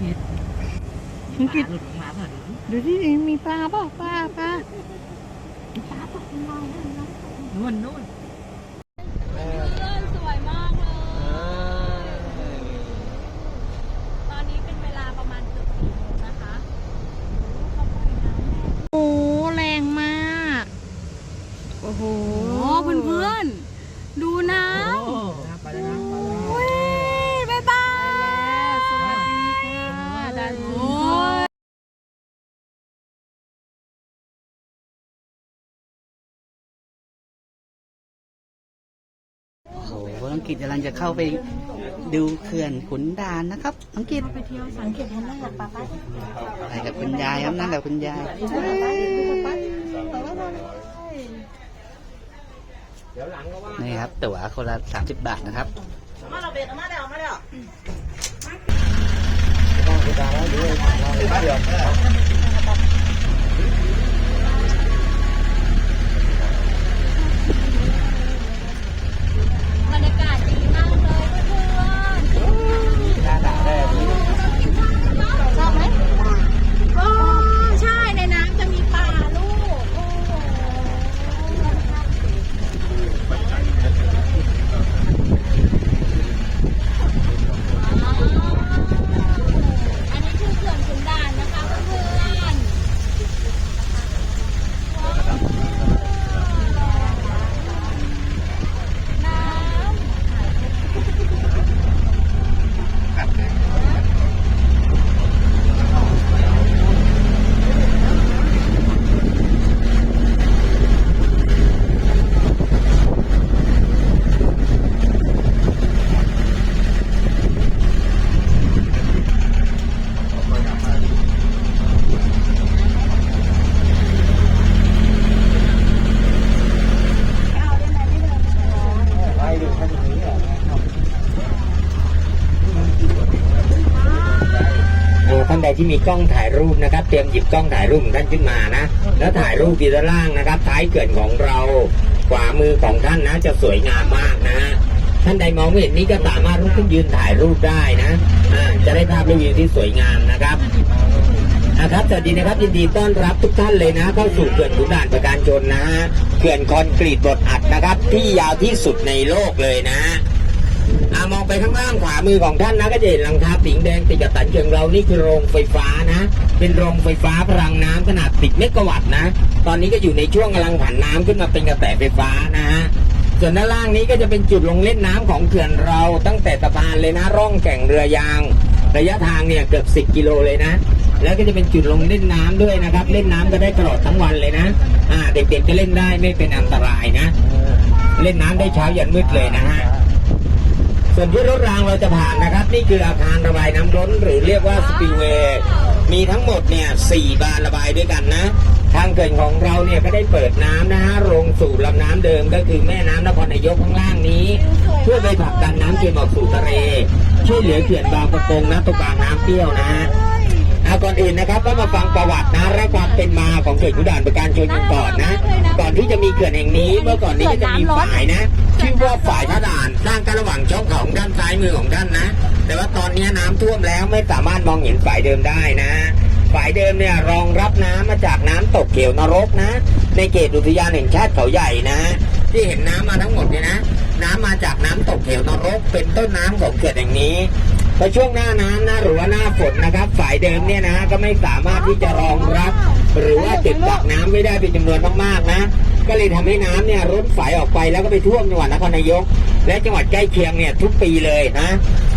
คิดอังกฤษหลุดมาเถอะดูที่มีปลาเปล่าปลาปลานู่นนู่นเพื่อนสวยมากเลย ตอนนี้เป็นเวลาประมาณเกือบสี่โมงนะคะโอ้เขาปล่อยน้ำแม่ โอ้แรงมาก โอ้โห โอ้เพื่อนๆ ดูน้ โอ้ไปแล้วนะำอุ้ยบ๊ายบาย สวัสดีค่ะดา โอ้ย โอังกฤษกำลังจะเข้าไปดูเขื่อนขุนด่านนะครับ อังกฤษไปเที่ยวสังเกตเห็นนั่งกับป้าป้าไปกับคุณยายครับนั่งกับคุณยายนี่ครับตั๋วคนละสามสิบบาทนะครับบร ท่านใดที่มีกล้องถ่ายรูปนะครับ เตรียมหยิบกล้องถ่ายรูปของท่านขึ้นมานะ แล้วถ่ายรูปทีละล่างนะครับ ท้ายเกินของเราขวามือของท่านนะ จะสวยงามมากนะท่านใดมองไม่เห็นนี่ก็สามารถลุกขึ้นยืนถ่ายรูปได้นะอ่าจะได้ภาพรีวิวที่สวยงามนะครับนะครับสวัสดีนะครับยินดีต้อนรับทุกท่านเลยนะเข้าสู่เขื่อนขุนด่านประการชนนะฮะเขื่อนคอนกรีตบดอัดนะครับ ที่ยาวที่สุดในโลกเลยนะอา มองไปข้างล่างขวามือของท่านนะก็จะเห็นหลังคาสิงแดงติดกับสันเชิงเรานี่คือโรงไฟฟ้านะ เป็นโรงไฟฟ้าพลังน้ำขนาด10เมกะวัตต์นะ ตอนนี้ก็อยู่ในช่วงกำลังผันน้ำขึ้นมาเป็นกระแสไฟฟ้านะฮะส่วนด้านล่างนี้ก็จะเป็นจุดลงเล่นน้ำของเขื่อนเราตั้งแต่สะพานเลยนะร่องแก่งเรือยาง ระยะทางเนี่ยเกือบ 10 กิโลเลยนะ แล้วก็จะเป็นจุดลงเล่นน้ำด้วยนะครับ เล่นน้ำก็ได้ตลอดทั้งวันเลยนะอ่าเด็กๆจะเล่นได้ไม่เป็นอันตรายนะ เล่นน้ำได้เช้ายันมืดเลยนะฮะ ส่วนที่รถรางเราจะผ่านนะครับ นี่คืออาคารระบายน้ำล้น หรือเรียกว่าสปีเวย์มีทั้งหมดเนี่ยสี่บานระบายด้วยกันนะ ทางเกิดของเราเนี่ยก็ได้เปิดน้ำนะฮะลงสู่ลำน้ำเดิมก็คือแม่น้ำนครนายกข้างล่างนี้ เพื่อไปผลักดันน้ำเค็มออกสู่ทะเลช่วยเหลือเขื่อนบางประกงนะตรงบางน้ำเปรี้ยวนะฮะ เอาก่อนอื่นนะครับก็มาฟังประวัตินะและความเป็นมาของเขื่อนขุนด่านประการชนกันก่อนนะ ก่อนที่จะมีเขื่อนแห่งนี้เมื่อก่อนนี้ก็จะมีฝายนะชื่อว่าฝ่ายท่าด่านสร้างกันระหว่างช่องเขาของด้านซ้ายมือของท่านนะ แต่ว่าตอนนี้น้ำท่วมแล้วไม่สามารถมองเห็นฝ่ายเดิมได้นะฝ่ายเดิมเนี่ยรองรับน้ำมาจากน้ำตกเขียวนรกนะ ในเขตอุทยานแห่งชาติเขาใหญ่นะ ที่เห็นน้ำมาทั้งหมดเนี่ยนะ น้ำมาจากน้ำตกเขียวนรก เป็นต้นน้ำของเขื่อนแห่งนี้ พอช่วงหน้าน้ำนะหรือว่าหน้าฝนนะครับฝ่ายเดิมเนี่ยนะก็ไม่สามารถที่จะรองรับ หรือว่าเก็บกักน้ำไม่ได้เป็นจำนวนมากๆนะ ก็เลยทำให้น้ำเนี่ยล้นฝายออกไปแล้วก็ไปท่วมจังหวัดนครนายก และจังหวัดใกล้เคียงเนี่ยทุกปีเลยนะ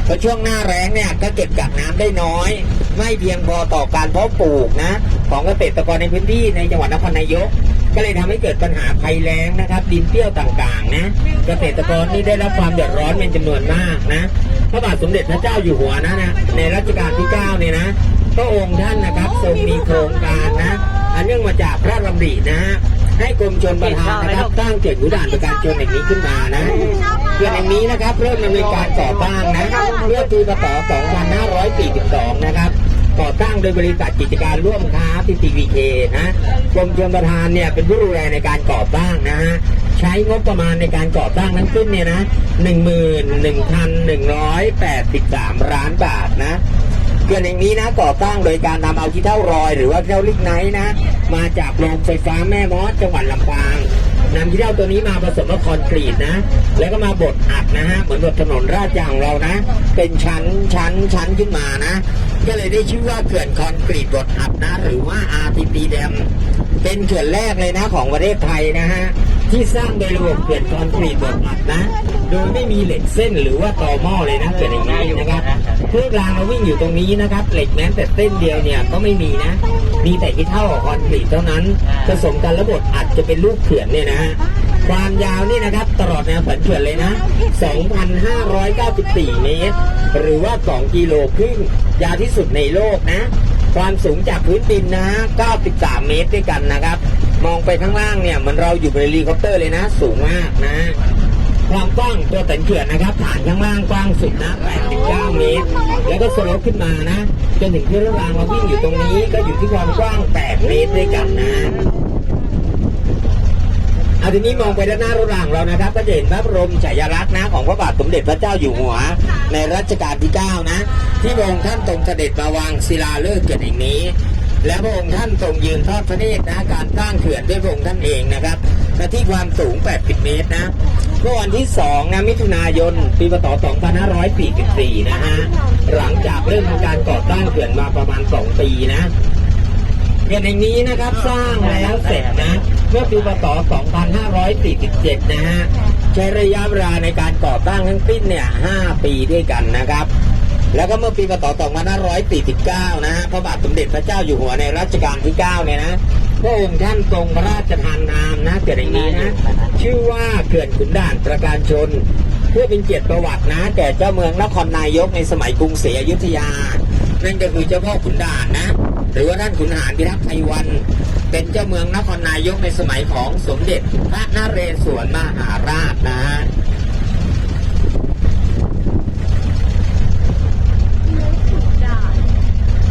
พอช่วงหน้าแรงเนี่ยก็เก็บกักน้ำได้น้อย ไม่เพียงพอต่อการเพาะปลูกนะ ของเกษตรกรในพื้นที่ในจังหวัดนครนายก ก็เลยทำให้เกิดปัญหาภัยแล้งนะครับ ดินเปรี้ยวต่างๆนะเกษตรกรนี่ได้รับความเดือดร้อนเป็นจำนวนมากนะ พระบาทสมเด็จพระเจ้าอยู่หัวนะนะในรัชกาลที่9เนี่ยนะพระองค์ท่านนะครับทรงมีโครงการนะ อันเนื่องมาจากพระดำรินะให้กรมชนประทานนะครับสร้างเขื่อนขุนด่านประการชนแห่งนี้ขึ้นมานะเขื่อนแห่งนี้นะครับเริ่มดำเนินการก่อสร้างนะเมื่อปีพศ2542 นะครับก่อสร้างโดยบริษัทกิจการร่วมค้า PTVK นะกรมชลประทานเนี่ยเป็นผู้ดูแลในการก่อสร้างนะฮะ ใช้งบประมาณในการก่อสร้างทั้งสิ้นเนี่ยนะ11,183ล้านบาทนะเขื่อนแห่งนี้นะก่อสร้างโดยการนำเอาขี้เท่ารอย หรือว่าเท่าลิกไนท์นะ มาจากโรงไฟฟ้าแม่มอสจังหวัดลำปางนำขี้เท่าตัวนี้มาผสมกับคอนกรีตนะ แล้วก็มาบดอัดนะฮะเหมือนบดถนนราดยางเรานะ เป็นชั้นชั้นชั้นขึ้นมานะ ก็เลยได้ชื่อว่าเขื่อนคอนกรีตบดอัดนะ หรือว่า RTP Dam เป็นเขื่อนแรกเลยนะของประเทศไทยนะฮะ ที่สร้างโดยระบบเขื่อนคอนกรีตบดอัดนะ โดยไม่มีเหล็กเส้นหรือว่าต่อหม้อเลยนะเขื่อย่างนี้นะครับเครื่องรางเราวิ่งอยู่ตรงนี้นะครับ เหล็กแม้แต่เส้นเดียวเนี่ยก็ไม่มีนะ มีแต่ที่เท่าคอนกรีตเท่านั้น ผสมกันระบบอัดจะเป็นลูกเขื่อนเนี่ยนะฮะความยาวนี่นะครับตลอดแนวสันเขื่อนเลยนะ 2,594 เมตร หรือว่า 2 กิโลครึ่งยาวที่สุดในโลกนะ ความสูงจากพื้นดินนะ 93 เมตรด้วยกันนะครับ มองไปข้างล่างเนี่ยเหมันเราอยู่บนเฮลิคอปเตอร์เลยนะ สูงมากนะ ความกว้างตัวตันเขื่อนนะครับ ฐานข้างล่างกว้างสุดนะ 89 เมตร แล้วก็สโลปขึ้นมานะ จนถึงที่ระรางเราวิ่งอยู่ตรงนี้ก็อยู่ที่ความกว้าง 8 เมตรด้วยกันนะ เอาทีนี้มองไปด้านหน้ารถรางเรานะครับ ก็จะเห็นพระบรมฉายาลักษณ์นะของพระบาทสมเด็จพระเจ้าอยู่หัว ในรัชกาลที่ 9 นะ ที่พระองค์ท่านทรงเสด็จมาวางศิลาฤกษ์เกิดแห่งนี้ และพระองค์ท่านทรงยืนทอดพระเนตรนะการสร้างเขื่อนด้วยพระองค์ท่านเองนะครับและที่ความสูง 80 เมตรนะเมื่อวันที่ 2 นะ มิถุนายน ปีพศ2544 นะฮะ หลังจากเริ่มทำการก่อสร้างเขื่อนมาประมาณ 2 ปีนะเขื่อนแห่งนี้นะครับสร้างแล้วเสร็จนะ เมื่อปีพศ 2547 นะฮะใช้ระยะเวลาในการก่อสร้งทั้งสิ้นเนี่ย 5 ปีด้วยกันนะครับ แล้วก็เมื่อปีพศ 2549 นะฮะพระบาทสมเด็จพระเจ้าอยู่หัวในรัชกาลที่ 9 เนี่ยนะพระองค์ท่านทรงพระราชทานนามนะเขื่อนแห่งนี้นะ ชื่อว่าเขื่อนขุนด่านประการชน เพื่อเป็นเกียรติประวัตินะแก่เจ้าเมืองนครนายกในสมัยกรุงศรีอยุธยา นั่นก็คือเจ้าพ่อขุนด่านนะ หรือว่าท่านขุนหารพิทักษ์ไพวัน เป็นเจ้าเมืองนครนายกในสมัยของสมเด็จพระนเรศวรมหาราชนะฮะ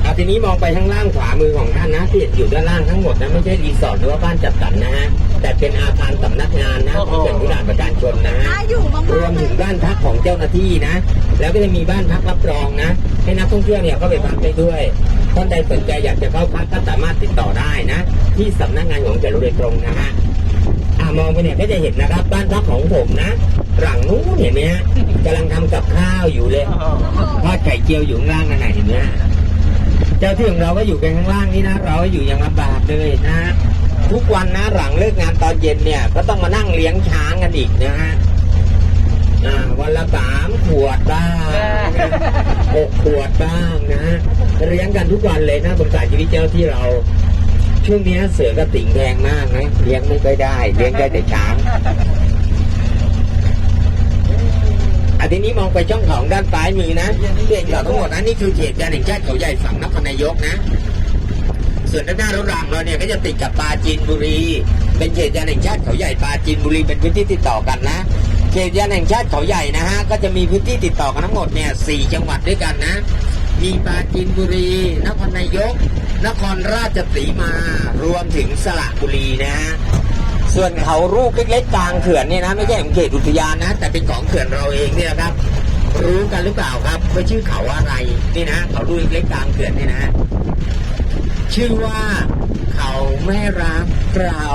อาทีนี้มองไปข้างล่างขวามือของท่านนะที่อยู่ด้านล่างทั้งหมดนะไม่ใช่รีสอร์ทหรือว่าบ้านจัดสรรนะฮะ แต่เป็นอาคารสำนักงานนะของเขื่อนขุนด่านประการชนนะฮะน่าอยู่มากรวมถึงบ้านพักของเจ้าหน้าที่นะ แล้วก็จะมีบ้านพักรับรองนะ ให้นักท่องเที่ยวเนี่ยเข้าไปพักได้ด้วยท่านใดสนใจอยากจะเข้าพักก็สามารถติดต่อได้นะ ที่สำนักงานของเขื่อนโดยตรงนะฮะอ่ามองไปเนี่ยก็จะเห็นนะครับ บ้านพักของผมนะ หลังนู้นเห็นไหมฮะกำลังทำกับข้าวอยู่เลยทอดไข่เจียวอยู่ข้างล่างนั่นไหนะเห็นไหมฮะเจ้าที่ของเราก็อยู่กันข้างล่างนี่นะ เราก็อยู่อย่างลำบากเลยนะ ทุกวันนะหลังเลิกงานตอนเย็นเนี่ย ก็ต้องมานั่งเลี้ยงช้างกันอีกนะฮะอ่าวันละสามขวดบ้างหกขวดบ้างนะฮะเลี้ยงกันทุกวันเลยนะสงสารชีวิตเจ้าที่เรา ช่วงเนี้ยเสือกระติ่งแพงมากนะเลี้ยงไม่ค่อยได้เลี้ยงได้แต่ช้างอันทีนี้มองไปช่องเขาด้านซ้ายมือนะที่เห็นเขาทั้งหมดนะนี่คือเขตการแห่งชาติเขาใหญ่ฝั่งนครนายกนะ ส่วนด้านหน้ารถรางเราเนี่ยก็จะติดกับปาจีนบุรี เป็นเขตยานแห่งชาติเขาใหญ่ปาจีนบุรีเป็นพื้นที่ติดต่อกันนะเขตยานแห่งชาติเขาใหญ่นะฮะก็จะมีพื้นที่ติดต่อกันทั้งหมดเนี่ยสี่จังหวัดด้วยกันนะ มีปาจีนบุรี นครนายก นครราชสีมารวมถึงสระบุรีนะฮะส่วนเขารูปเล็กๆกลางเขื่อนเนี่ยนะไม่ใช่ของเขตอุทยานนะ แต่เป็นของเขื่อนเราเองเนี่ยนะครับ รู้กันหรือเปล่าครับว่าชื่อเขาอะไรนี่นะเขารูปเล็กๆกลางเขื่อนเนี่ยนะ ชื่อว่าเขาไม่รักเรา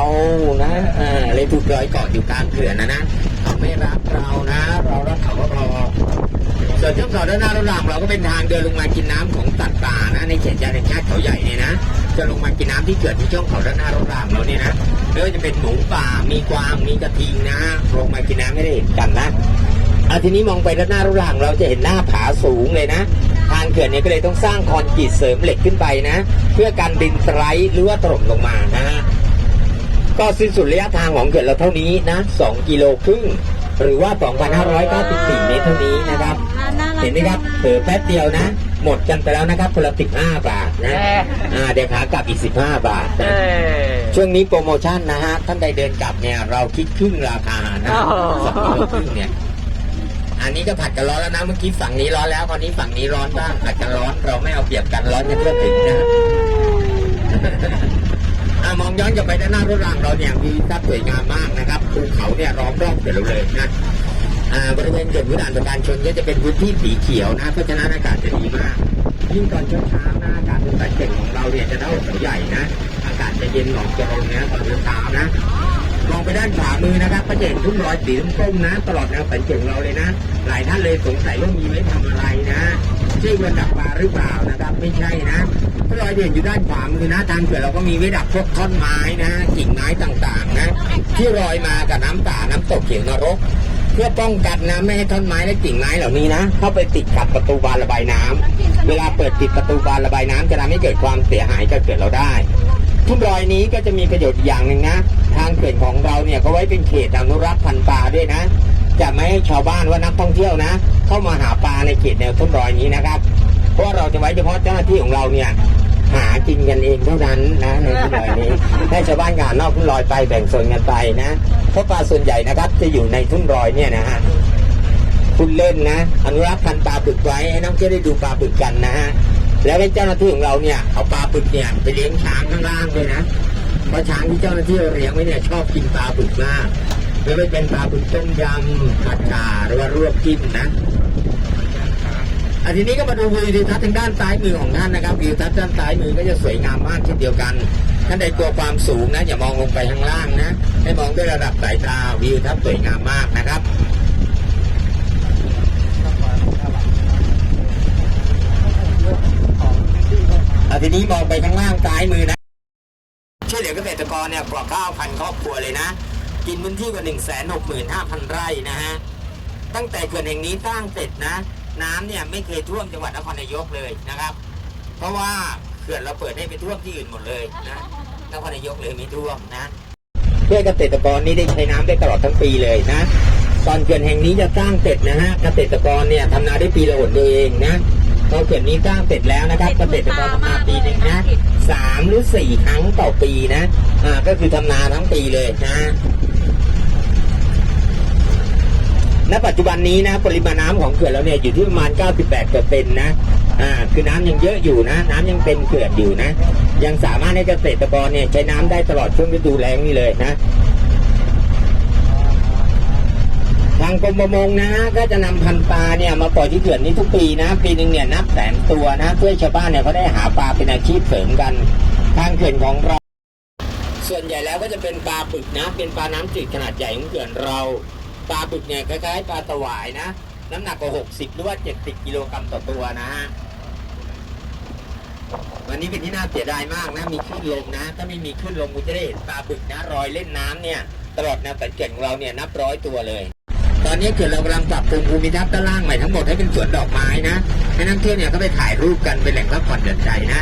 นะเออเลยถูกรอยเกาะอยู่กลางเขื่อนนะนะเขาไม่รักเรานะ เรารักเขาก็พอส่วนช่องเขาด้านหน้าด้านหลังเราก็เป็นทางเดินลงมากินน้ำของสัตว์ป่านะ ในเขตยานแห่งชาติเขาใหญ่เนี่ยนะจะลงมากินน้ำที่เกิดที่ช่องเขาด้านหน้าด้านหลังเราเนี่ยนะไม่ว่าจะเป็นหมูป่ามีกวางมีกระทิงนะลงมากินน้ำไม่ได้กันนะอาทีนี้มองไปด้านหน้ารูหลังเราจะเห็นหน้าผาสูงเลยนะ ทางเขื่อนเนี่ยก็เลยต้องสร้างคอนกรีตเสริมเหล็กขึ้นไปนะ เพื่อการดินสไลด์หรือว่าถล่มลงมานะฮะก็สิ้นสุดระยะทางของเขื่อนเราเท่านี้นะ 2 กิโลครึ่งหรือว่า 2,594 เมตรเท่านี้นะครับน่ารักเห็นไหมครับเผลอแป๊บเดียวนะ หมดกันไปแล้วนะครับคนละ15 บาทนะอ่าเดี๋ยวขากลับอีก 15 บาทนะช่วงนี้โปรโมชั่นนะฮะ ท่านใดเดินกลับเนี่ย เราคิดครึ่งราคานะสองกิโลครึ่งเนี่ย อันนี้ก็ผัดกันร้อนแล้วนะ เมื่อกี้ฝั่งนี้ร้อนแล้วคราวนี้ฝั่งนี้ร้อนบ้างผัดกันร้อนเราไม่เอาเปรียบกันร้อนกันเพื่อถึงนะอะมองย้อนกลับไปด้านหน้ารถรางเราเนี่ยมีทัศน์สวยงามมากนะครับภูเขาเนี่ยล้อมรอบเสร็จเราเลยนะอ่าบริเวณเขื่อนขุนด่านประการชนก็จะเป็นพื้นที่สีเขียวนะเพราะฉะนั้นอากาศจะดีมาก ยิ่งตอนเช้าๆนะอากาศบนสายเก่งของเราเนี่ยจะเท่าเขาใหญ่นะ อากาศจะเย็นหมอกจะลงนะตอนเช้านะ มองไปด้านขวามือนะครับก็จะเห็นทุ่งรอยสีส้มนะตลอดแนวสายเก่งเราเลยนะ หลายท่านเลยสงสัยว่ามีไว้ทำอะไรนะชื่อว่าดักปลาหรือเปล่านะครับ ไม่ใช่นะก็รอยเด่นอยู่ด้านขวามือนะทางเขื่อนเราก็มีไว้ดักพวกท่อนไม้นะกิ่งไม้ต่างๆนะที่ลอยมากับน้ำป่าน้ำตกเขียวนรก เพื่อป้องกันนะไม่ให้ท่อนไม้และกิ่งไม้เหล่านี้นะ เข้าไปติดกับประตูบานระบายน้ำเวลาเปิดปิดประตูบานระบายน้ำจะทำให้เกิดความเสียหายกับเกิดเราได้ ทุ่งรอยนี้ก็จะมีประโยชน์อีกอย่างหนึ่งนะ ทางเขื่อนของเราเนี่ยก็ไว้เป็นเขตอนุรักษ์พันธุ์ปลาด้วยนะ จะไม่ให้ชาวบ้านว่านักท่องเที่ยวนะ เข้ามาหาปลาในเขตแนวทุ่งรอยนี้นะครับ เพราะว่าเราจะไว้เฉพาะเจ้าหน้าที่ของเราเนี่ยหากินกันเองเท่านั้นนะในทุ่งรอยนี้ให้ชาวบ้านงานนอกทุ่งรอยไปแบ่งส่วนกันไปนะ เพราะปลาส่วนใหญ่นะครับ จะอยู่ในทุ่งรอยเนี่ยนะฮะคุณเล่นนะ อนุรักษ์พันธุ์ปลาบึกไว้ให้นักท่องเที่ยวได้ดูปลาบึกกันนะฮะ แล้วให้เจ้าหน้าที่ของเราเนี่ยเอาปลาบึกเนี่ยไปเลี้ยงช้างข้างล่างด้วยนะเพราะช้างที่เจ้าหน้าที่เราเลี้ยงไว้เนี่ยชอบกินปลาบึกมากไม่ว่าเป็นปลาบึกต้มยำผัดชาหรือว่ารวบจิ้มนะอันทีนี้ก็มาดูวิวทิวทัศน์ทางด้านซ้ายมือของท่านนะครับวิวทัศน์ด้านซ้ายมือก็จะสวยงามมากเช่นเดียวกันท่านใดกลัวความสูงนะอย่ามองลงไปข้างล่างนะให้มองด้วยระดับสายตาวิวทัศน์สวยงามมากนะครับ ทีนี้มองไปข้างล่างซ้ายมือนะช่วยเหลือเกษตรกรเนี่ยกว่า 9,000 ครอบครัวเลยนะ กินพื้นที่กว่า 165,000 ไร่นะฮะ ตั้งแต่เขื่อนแห่งนี้สร้างเสร็จนะ น้ำเนี่ยไม่เคยท่วมจังหวัดนครนายกเลยนะครับ เพราะว่าเขื่อนเราเปิดให้ไปท่วมที่อื่นหมดเลยนะนครนายกเลยไม่ท่วมนะ เพื่อเกษตรกรนี้ได้ใช้น้ำได้ตลอดทั้งปีเลยนะ ตอนเขื่อนแห่งนี้จะสร้างเสร็จนะฮะ เกษตรกรเนี่ยทำนาได้ปีละหนเดียวเองนะ พอเขื่อนนี้สร้างเสร็จแล้วนะครับเกษตรกรทำนาปีหนึ่งนะสามหรือสี่ครั้งต่อปีนะอ่าก็คือทำนาทั้งปีเลยนะณปัจจุบันนี้นะปริมาณน้ำของเขื่อนเราเนี่ยอยู่ที่ประมาณ 98เปอร์เซ็นต์นะอ่าคือน้ำยังเยอะอยู่นะ น้ำยังเต็มเขื่อนอยู่นะ ยังสามารถให้เกษตรกรเนี่ยใช้น้ำได้ตลอดช่วงฤดูแล้งนี่เลยนะางกรมประมงนะฮะก็จะนำพันปลาเนี่ยมาปล่อยที่เขื่อนนี้ทุกปีนะ ปีหนึ่งเนี่ยนับแสนตัวนะเพื่อชาวบ้านเนี่ยเขาได้หาปลาเป็นอาชีพเสริมกัน ทางเขื่อนของเรา ส่วนใหญ่แล้วก็จะเป็นปลาบึกนะ เป็นปลาน้ำจืดขนาดใหญ่ของเขื่อนเรา ปลาบึกเนี่ยคล้ายๆปลาตวายนะ น้ำหนักกว่า 60 หรือว่า 70 กิโลกรัมต่อตัวนะฮะวันนี้เป็นที่น่าเสียดายมากนะ มีคลื่นลมนะ ถ้าไม่มีคลื่นลมคุณจะได้เห็นปลาบึกนะรอยเล่นน้ำเนี่ย ตลอดแนวสันเขื่อนของเราเนี่ยนับร้อยตัวเลย ตอนนี้เขื่อนเรากำลังปรับปรุงภูมิทัศน์ด้านล่างใหม่ทั้งหมดให้เป็นสวนดอกไม้นะให้นักท่องเที่ยวเนี่ยเขาไปถ่ายรูปกันเป็นแหล่งพักผ่อนหย่อนใจนะ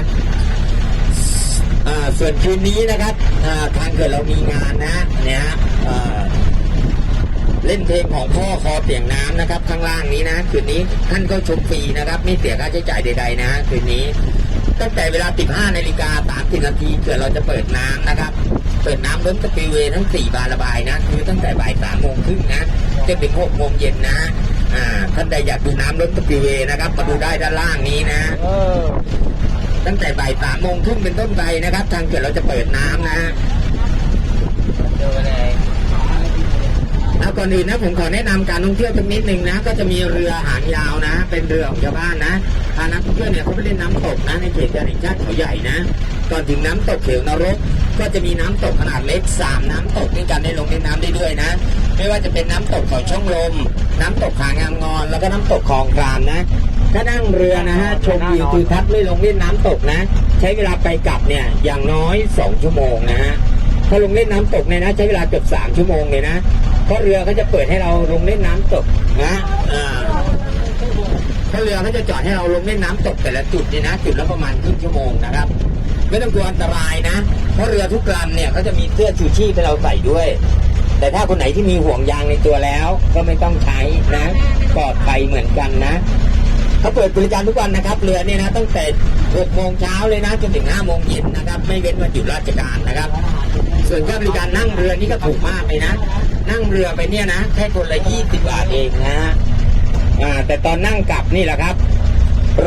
ส่วนคืนนี้นะครับอ่าทางเขื่อนเรามีงานนะเนี่ยเล่นเพลงของพ่อคอเปียงน้ำนะครับ ข้างล่างนี้นะ คืนนี้ท่านก็ชมฟรีนะครับ ไม่เสียค่าใช้จ่ายใดๆนะ คืนนี้ ตั้งแต่เวลา 15นาฬิกา30นาทีเขื่อนเราจะเปิดน้ำนะครับ เปิดน้ำล้นสปีเวทั้ง 4 บานระบายนะ คือตั้งแต่บ่าย3โมงครึ่งนะจนถึง6โมงเย็นนะ อ่า ท่านใดอยากดูน้ำล้นสปีเวนะครับ มาดูได้ด้านล่างนี้นะ ตั้งแต่บ่ายสามโมงครึ่งเป็นต้นไปนะครับ ทางเขื่อนเราจะเปิดน้ำนะฮะแล้ว ก่อนอื่นนะผมขอแนะนำการท่องเที่ยวสักนิดหนึ่งนะ ก็จะมีเรือหางยาวนะ เป็นเรือของชาวบ้านนะพานักท่องเที่ยวเนี่ยเขาไปเล่นน้ำตกนะในเขตการแห่งชาติเขาใหญ่นะ ก่อนถึงน้ำตกเขียวนรก ก็จะมีน้ำตกขนาดเล็กสามน้ำตกในการได้ลงเล่นน้ำได้ด้วยนะ ไม่ว่าจะเป็นน้ำตกเขาช่องลม น้ำตกผางามงอน แล้วก็น้ำตกคลองกรามนะถ้านั่งเรือนะฮะชมวิวทิวทัศน์ไม่ลงเล่นน้ำตกนะ ใช้เวลาไปกลับเนี่ยอย่างน้อยสองชั่วโมงนะฮะถ้าลงเล่นน้ำตกเนี่ยนะ ใช้เวลาเกือบสามชั่วโมงเลยนะ เพราะเรือเขาจะเปิดให้เราลงเล่นน้ำตกนะอ่าถ้าเรือเขาจะจอดให้เราลงเล่นน้ำตกแต่ละจุดนี่นะ จุดละประมาณครึ่งชั่วโมงนะครับ ไม่ต้องกลัวอันตรายนะ เพราะเรือทุกลำเนี่ยเขาจะมีเสื้อชูชีพให้เราใส่ด้วย แต่ถ้าคนไหนที่มีห่วงยางในตัวแล้ว ก็ไม่ต้องใช้นะปลอดภัยเหมือนกันนะเขาเปิดบริการทุกวันนะครับ เรือเนี่ยนะตั้งแต่6โมงเช้าเลยนะจนถึง5โมงเย็นนะครับ ไม่เว้นวันหยุดราชการนะครับ ส่วนค่าบริการนั่งเรือนี่ก็ถูกมากเลยนะ นั่งเรือไปเนี่ยนะแค่คนละ20บบาทเองนะฮะอ่า แต่ตอนนั่งกลับนี่แหละครับ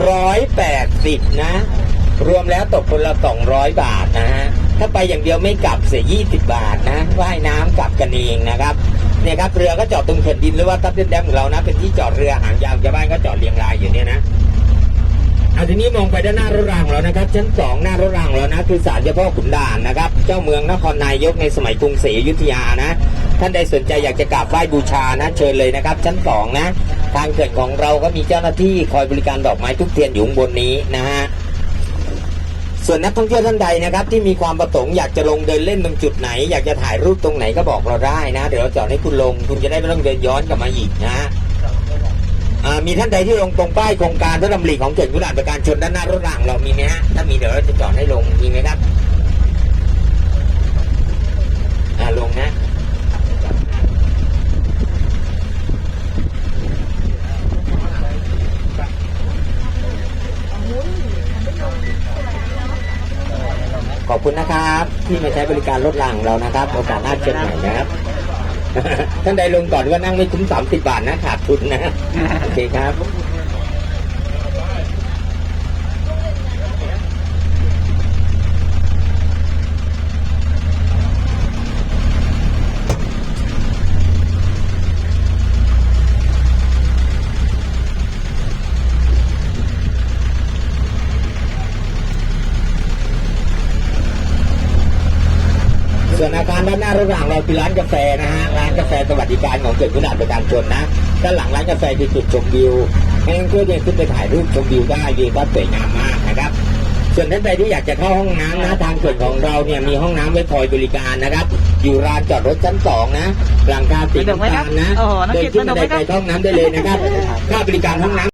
ร้อยแปดสิบนะ รวมแล้วตกคนละสองร้อยบาทนะฮะถ้าไปอย่างเดียวไม่กลับเสียยี่สิบบาทนะว่ายน้ำกลับกันเองนะครับเนี่ยครับเรือก็จอดตรงเขื่อนดินหรือว่าทับเส้นแดมของเรานะเป็นที่จอดเรือหางยาวชาวบ้านก็จอดเรียงรายอยู่เนี่ยนะ เอาทีนี้มองไปด้านหน้ารถรางของเรานะครับ ชั้นสองหน้ารถรางของเรานะคือศาลเจ้าพ่อขุนด่านนะครับ เจ้าเมืองนครนายกในสมัยกรุงศรีอยุธยานะ ท่านใดสนใจอยากจะกราบไหว้บูชานะเชิญเลยนะครับ ชั้นสองนะ ทางเกิดของเราก็มีเจ้าหน้าที่คอยบริการดอกไม้ทุกเทียนอยู่บนนี้นะฮะส่วนนักท่องเที่ยวท่านใดนะครับ ที่มีความประสงค์อยากจะลงเดินเล่นตรงจุดไหน อยากจะถ่ายรูปตรงไหนก็บอกเราได้นะ เดี๋ยวเราจอดให้คุณลง คุณจะได้ไม่ต้องเดินย้อนกลับมาอีกนะ มีท่านใดที่ลงตรงป้ายโครงการพระดำริของเกิดกุหลาบประการชนด้านหน้ารถรางเรามีไหมฮะถ้ามีเดี๋ยวเราจะจอดให้ลงมีไหมครับอ่าลงนะขอบคุณนะครับ ที่มาใช้บริการรถรางของเรานะครับ โอกาสหน้าเจอกันใหม่นะครับ ท่านใดลงก่อนว่านั่งไม่คุ้มสามสิบบาทนะขาดทุนนะ โอเคครับ ส่วนอาคารด้านหน้ารถรางเราคือร้านกาแฟนะฮะร้านกาแฟสวัสดิการของเกิดขุนด่านประการชนนะด้านหลังร้านกาแฟคือจุดชมวิวให้นักท่องเที่ยวเนี่ยขึ้นไปถ่ายรูปชมวิวได้วิวก็สวยงามมากนะครับ ส่วนท่านใดที่อยากจะเข้าห้องน้ำนะทางเกิดของเราเนี่ยมีห้องน้ำไว้คอยบริการนะครับ อยู่ลานจอดรถชั้นสองนะหลังคาสีน้ำตาลนะโอ้โหน้องเดินขึ้นไหมไดครับไปเข้าห้องน้ำได้เลยนะครับค่าบริการห้องน้ำ